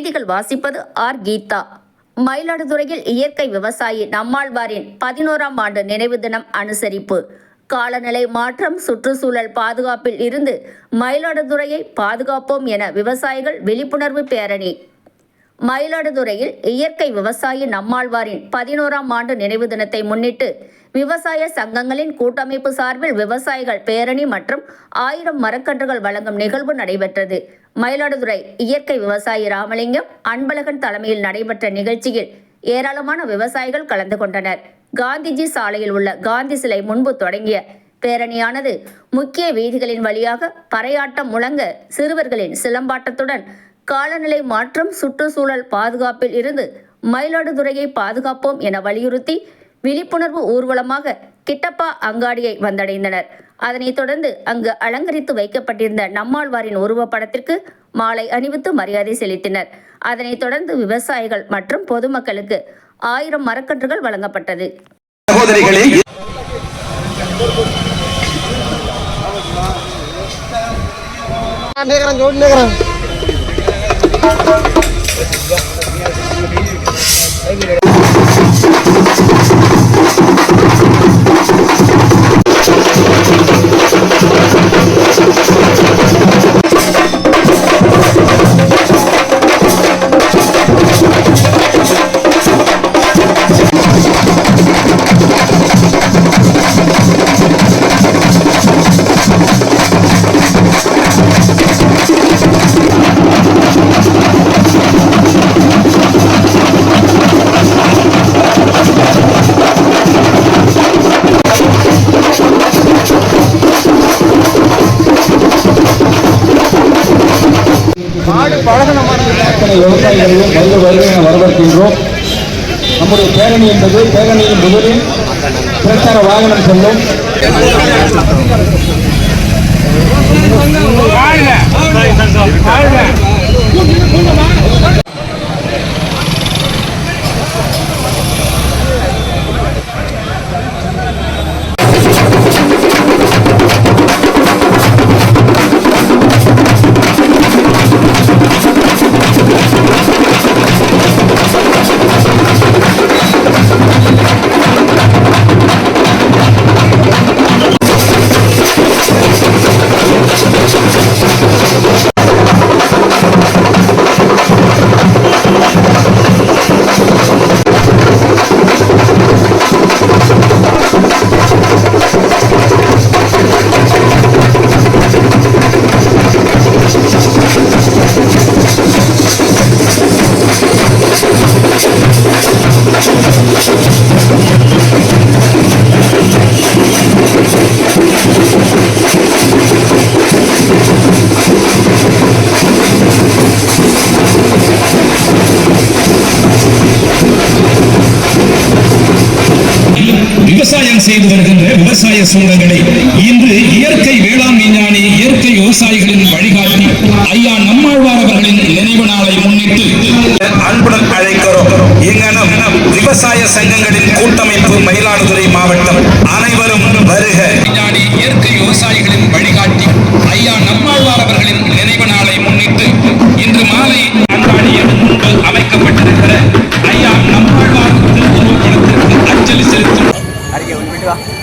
செய்திகள் வாசிப்பது ஆர். கீதா. மயிலாடுதுறையில் இயற்கை விவசாயி நம்மாழ்வாரின் பதினோராம் ஆண்டு நினைவு தினம் அனுசரிப்பு. காலநிலை மாற்றம் சுற்றுச்சூழல் பாதுகாப்பில் இருந்து மயிலாடுதுறையை பாதுகாப்போம் என விவசாயிகள் விழிப்புணர்வு பேரணி. மயிலாடுதுறையில் இயற்கை விவசாயி நம்மாழ்வாரின் பதினோராம் ஆண்டு நினைவு தினத்தை முன்னிட்டு விவசாய சங்கங்களின் கூட்டமைப்பு சார்பில் விவசாயிகள் பேரணி மற்றும் ஆயிரம் மரக்கன்றுகள் வழங்கும் நிகழ்வு நடைபெற்றது. மயிலாடுதுறை இயற்கை விவசாயி ராமலிங்கம் அன்பழகன் தலைமையில் நடைபெற்ற நிகழ்ச்சியில் ஏராளமான விவசாயிகள் கலந்து கொண்டனர். காந்திஜி சாலையில் உள்ள காந்தி சிலை முன்பு தொடங்கிய பேரணியானது முக்கிய வீதிகளின் வழியாக பறையாட்டம் முழங்க சிறுவர்களின் சிலம்பாட்டத்துடன் காலநிலை மாற்றம் சுற்றுச்சூழல் பாதுகாப்பில் இருந்து மயிலாடுதுறையை பாதுகாப்போம் என வலியுறுத்தி விழிப்புணர்வு ஊர்வலமாக கிட்டப்பா அங்காடியை வந்தடைந்தனர். அதனைத் தொடர்ந்து அங்கு அலங்கரித்து வைக்கப்பட்டிருந்த நம்மாழ்வாரின் உருவப்படத்திற்கு மாலை அணிவித்து மரியாதை செலுத்தினர். அதனைத் தொடர்ந்து விவசாயிகள் மற்றும் பொதுமக்களுக்கு ஆயிரம் மரக்கன்றுகள் வழங்கப்பட்டது. சகோதரிகளே அத்தனை விவசாயிகளையும் வருக வருக என வரவேற்கின்றோம். நம்முடைய பேரணி என்பது பேரணியின் முதலில் பிரச்சார வாகனம் செல்லும். வாழ்க செய்து வருகின்ற விவசாய சூழல்களை இன்று இயற்கை வேளாண் விஞ்ஞானி இயற்கை விவசாயிகளின் வழிகாட்டி ஐயா நம்மாழ்வார் அவர்களின் நினைவு நாளை முன்னிட்டு அன்புடன் அழைக்கிறோம். இங்கனம் விவசாய சங்கங்களின் கூட்டமைப்பு বন্ধুরা